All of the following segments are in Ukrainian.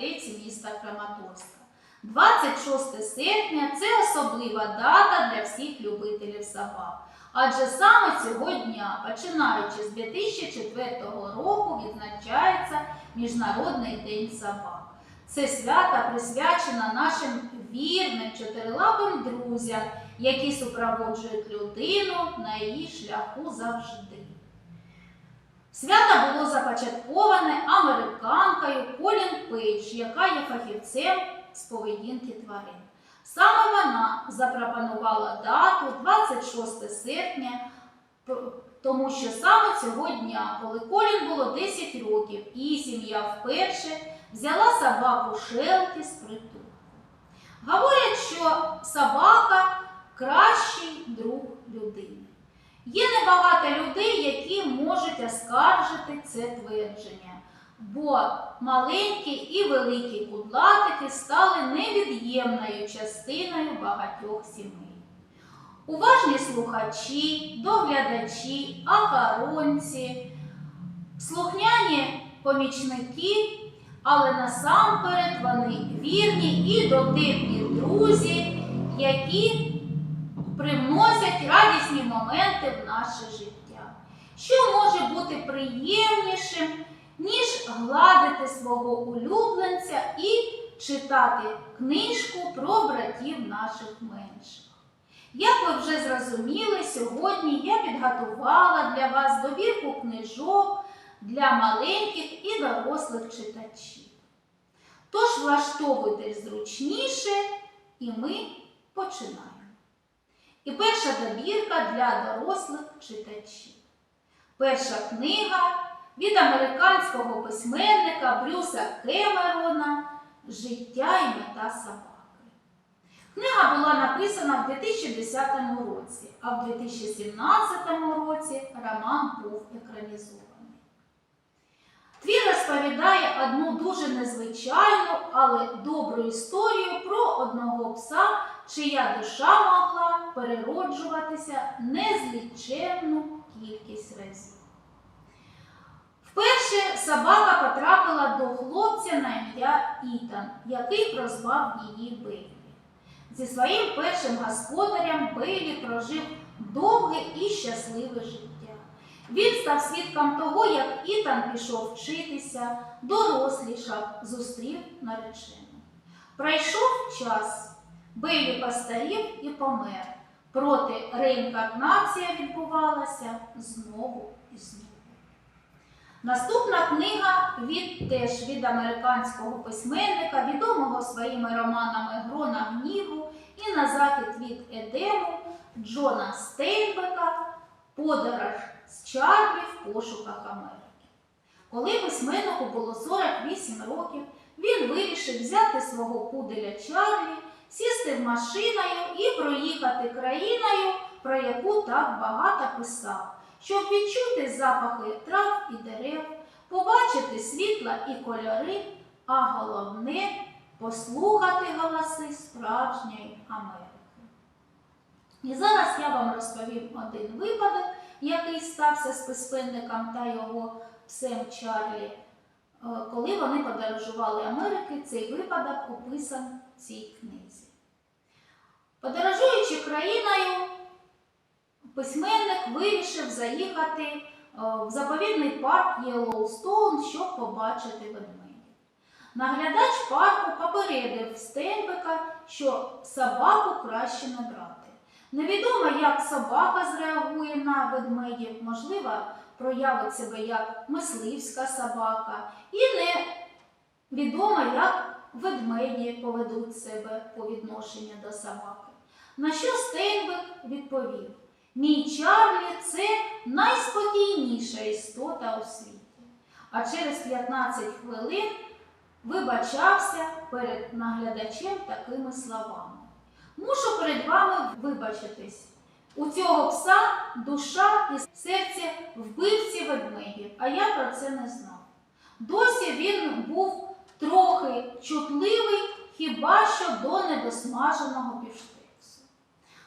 бібліотеці міста Краматорська. 26 серпня це особлива дата для всіх любителів собак. Адже саме цього дня, починаючи з 2004 року, відзначається Міжнародний день собак. Це свято присвячено нашим вірним чотирилапим друзям, які супроводжують людину на її шляху завжди. Свято було започатковане американкою Колін Пейдж, яка є фахівцем з поведінки тварин. Саме вона запропонувала дату 26 серпня, тому що саме цього дня, коли Колін було 10 років, її сім'я вперше взяла собаку Шелкі з притулку. Говорять, що собака кращий друг людини. Є небагато людей, які можуть оскаржити це твердження, бо маленькі і великі кудлатики стали невід'ємною частиною багатьох сімей. Уважні слухачі, доглядачі, охоронці, слухняні помічники, але насамперед вони вірні і дотепні друзі, які привносять радісні моменти в наше життя. Що може бути приємнішим, ніж гладити свого улюбленця і читати книжку про братів наших менших? Як ви вже зрозуміли, сьогодні я підготувала для вас добірку книжок для маленьких і дорослих читачів. Тож влаштовуйтесь зручніше, і ми починаємо. І перша добірка для дорослих читачів. Перша книга від американського письменника Брюса Кемерона Життя і мета собаки. Книга була написана в 2010 році, а в 2017 році роман був екранізований. Твір розповідає одну дуже незвичайну, але добру історію про одного пса, чия душа могла перероджуватися незліченну кількість разів. Вперше собака потрапила до хлопця на ім'я Ітан, який прозвав її Бейлі. Зі своїм першим господарем Бейлі прожив довге і щасливе життя. Він став свідком того, як Ітан пішов вчитися, дорослішав, зустрів наречену. Пройшов час, Бейлі постарів і помер. Проте реінкарнація відбувалася знову і знову. Наступна книга від теж від американського письменника, відомого своїми романами Грона гніву і на захід від Едему Джона Стейнбека Подорож з Чарлі в пошуках Америки. Коли письменнику було 48 років, він вирішив взяти свого пуделя Чарлі, сісти в машиною і проїхати країною, про яку так багато писав, щоб відчути запахи трав і дерев, побачити світла і кольори, а головне послухати голоси справжньої Америки. І зараз я вам розповім один випадок, який стався з письменником та його псем Чарлі. Е, Коли вони подорожували Америки, цей випадок описан цій книзі. Подорожуючи країною, письменник вирішив заїхати е, в заповідний парк Єлоустоун, щоб побачити ведмедів. Наглядач парку попередив Стейнбека, що собаку краще не брати. Невідомо, як собака зреагує на ведмедів, можливо, проявить себе як мисливська собака, і невідомо, як ведмеді поведуть себе по відношенню до собаки. На що Стейнбек відповів: Мій Чарлі це найспокійніша істота у світі. А через 15 хвилин вибачався перед наглядачем такими словами. Мушу перед вами вибачитись. У цього пса душа і серце вбивці ведмедів, а я про це не знав. Досі він був трохи чутливий хіба що до недосмаженого бюштексу.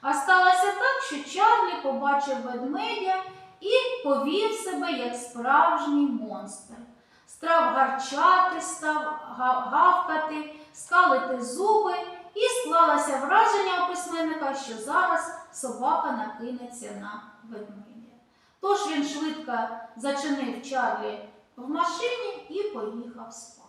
А сталося так, що Чарлі побачив ведмедя і повів себе як справжній монстр. Став гарчати, став гавкати, скалити зуби, і склалося враження у письменника, що зараз собака накинеться на ведмедя. Тож він швидко зачинив Чарлі в машині і поїхав парку.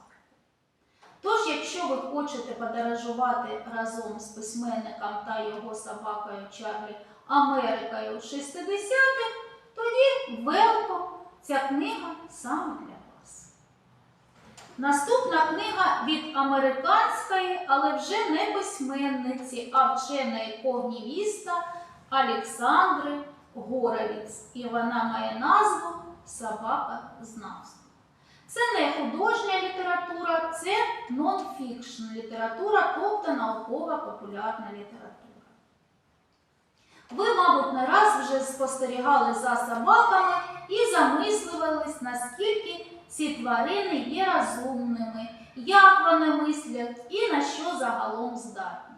Тож, якщо ви хочете подорожувати разом з письменником та його собакою Чарлі Америкою в 60-х, тоді велко ця книга саме для вас. Наступна книга від американської, але вже не письменниці, а вченої ковнівіста Олександри Горовіць. І вона має назву Собака знавства. Це не художня література, це нон-фікшн література, тобто наукова популярна література. Ви, мабуть, не раз вже спостерігали за собаками і замислювались, наскільки ці тварини є розумними, як вони мислять і на що загалом здатні.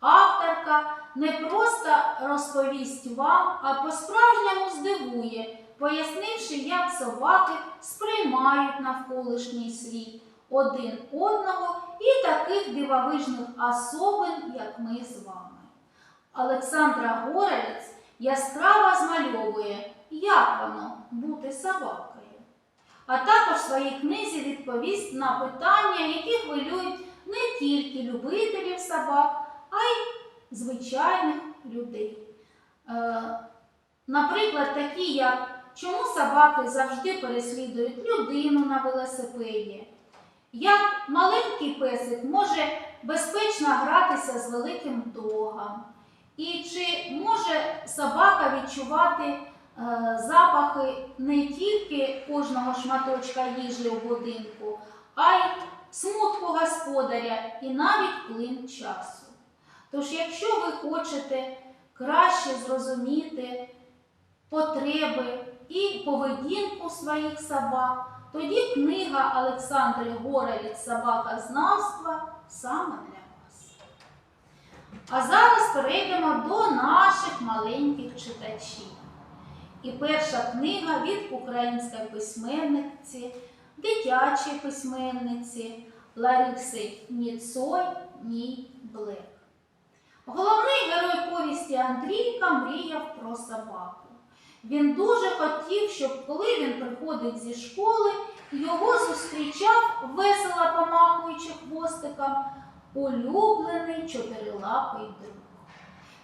Авторка не просто розповість вам, а по-справжньому здивує, пояснивши, як собаки сприймають навколишній світ один одного і таких дивовижних особин, як ми з вами. Олександра Горовець яскраво змальовує, як воно бути собакою. А також в своїй книзі відповість на питання, які хвилюють не тільки любителів собак, а й звичайних людей. Е, наприклад, такі, як чому собаки завжди переслідують людину на велосипеді, як маленький песик може безпечно гратися з великим догом, і чи може собака відчувати е, запахи не тільки кожного шматочка їжі у будинку, а й смутку господаря і навіть плин часу. Тож, якщо ви хочете краще зрозуміти потреби і поведінку своїх собак, тоді книга Олександри Горовіць Собака знавства саме для вас. А зараз перейдемо до наших маленьких читачів. І перша книга від української письменниці, дитячої письменниці Лариси Ніцой Мій Блек. Головний герой повісті Андрійка мріяв про собаку. Він дуже хотів, щоб коли він приходить зі школи, його зустрічав, весело помахуючи хвостиком, улюблений чотирилапий друг.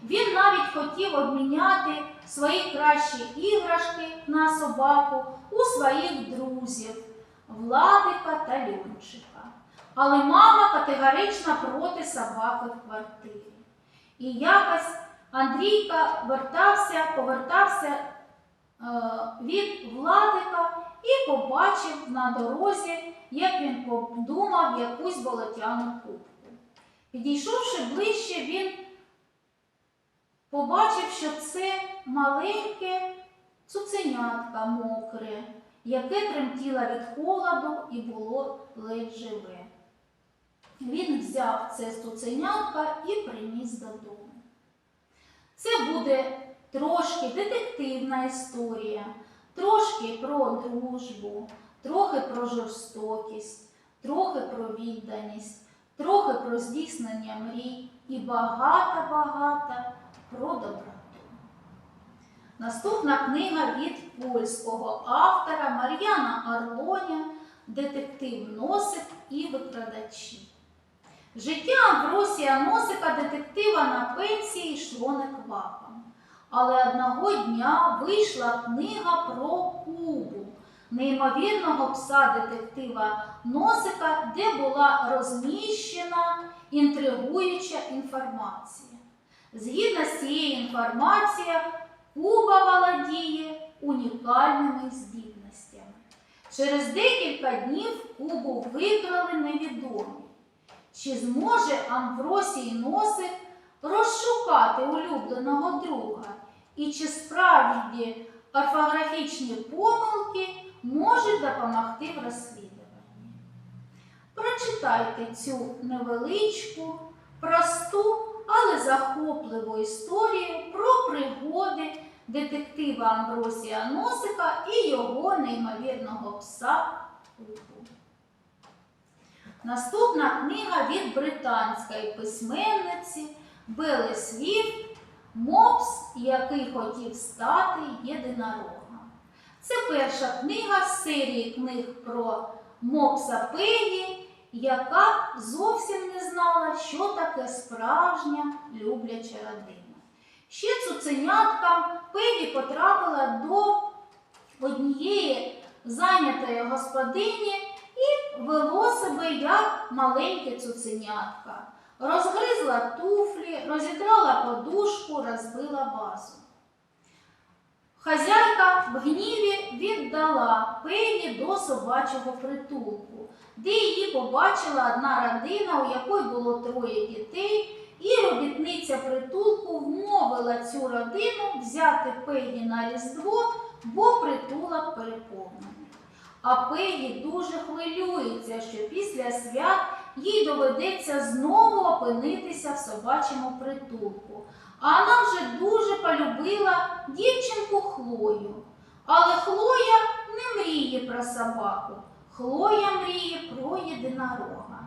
Він навіть хотів обміняти свої кращі іграшки на собаку у своїх друзів Владика та Льончика. Але мама категорично проти собаки в квартирі. І якось Андрійка вертався, повертався від Владика і побачив на дорозі, як він подумав якусь болотяну кубку. Підійшовши ближче, він побачив, що це маленьке цуценятка мокре, яке тремтіло від холоду і було ледь живе. Він взяв це цуценятка і приніс додому. Це буде трошки детективна історія, трошки про дружбу, трохи про жорстокість, трохи про відданість, трохи про здійснення мрій і багато-багато про доброту. Наступна книга від польського автора Мар'яна Арлоня Детектив Носик і викрадачі. Життя Амбросія Носика детектива на пенсії йшло неквапом. Але одного дня вийшла книга про Кубу, неймовірного пса детектива Носика, де була розміщена інтригуюча інформація. Згідно з цією інформацією, Куба володіє унікальними здібностями. Через декілька днів Кубу викрали невідомі. Чи зможе Амвросій Носик розшукати улюбленого друга? І чи справді орфографічні помилки можуть допомогти в розслідуванні? Прочитайте цю невеличку, просту, але захопливу історію про пригоди детектива Амбросія Носика і його неймовірного пса Пупу. Наступна книга від британської письменниці Белли Свіфт Мопс, який хотів стати єдинорогом. Це перша книга з серії книг про Мопса Пегі, яка зовсім не знала, що таке справжня любляча родина. Ще цуценяткам Пегі потрапила до однієї зайнятої господині і вело себе як маленьке цуценятка. Розгризла туфлі, розідрала подушку, розбила вазу. Хазяйка в гніві віддала Пегі до собачого притулку, де її побачила одна родина, у якої було троє дітей, і робітниця притулку вмовила цю родину взяти Пегі на Різдво, бо притулок переповнений. А Пегі дуже хвилюється, що після свят їй доведеться знову опинитися в собачому притулку. А вона вже дуже полюбила дівчинку Хлою. Але Хлоя не мріє про собаку. Хлоя мріє про єдинорога.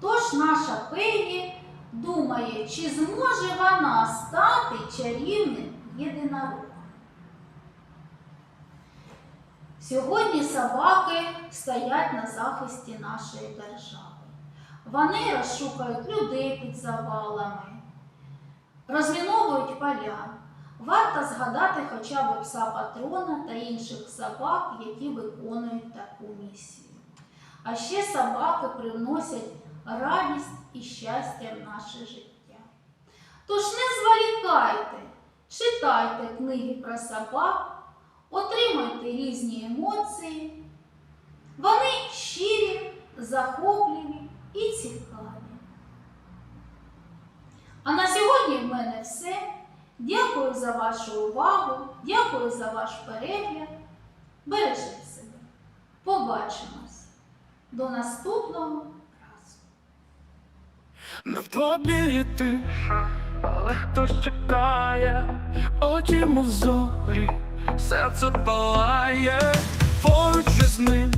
Тож наша Пегі думає, чи зможе вона стати чарівним єдинорогом. Сьогодні собаки стоять на захисті нашої держави. Вони розшукають людей під завалами, розміновують поля. Варто згадати хоча б пса патрона та інших собак, які виконують таку місію. А ще собаки приносять радість і щастя в наше життя. Тож не зволікайте, читайте книги про собак, отримуйте різні емоції. Вони щирі, захопливі і цікаві. А на сьогодні в мене все. Дякую за вашу увагу, дякую за ваш перегляд. Бережіть себе. Побачимось. До наступного разу. Тобі тиша, але хтось чекає, очі мов зорі, серце палає, поруч із ним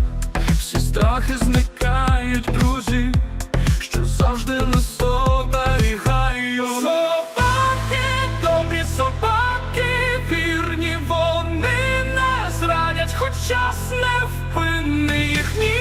страхи зникають, друзі, що завжди нас оберігають. Собаки, добрі собаки, вірні вони не радять, хоч час не впинне їхні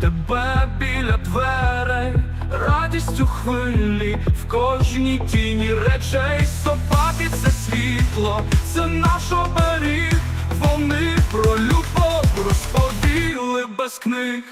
тебе біля дверей, радість у хвилі в кожній тіні речей, собаки це світло, це наш оберіг, вони про любов розповіли без книг.